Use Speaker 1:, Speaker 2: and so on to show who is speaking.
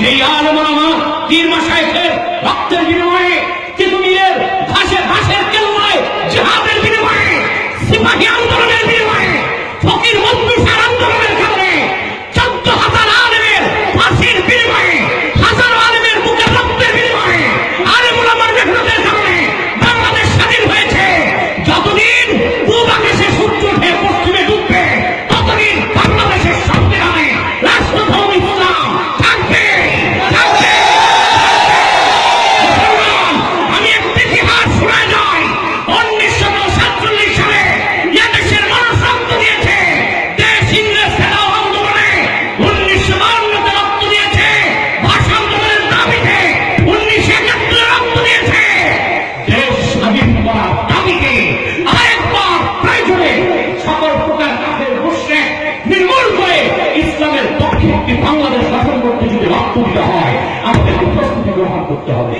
Speaker 1: সেই আলমার পীর মাসায়ের রক্তের বিনিময় করতে গ্রহণ করতে হবে।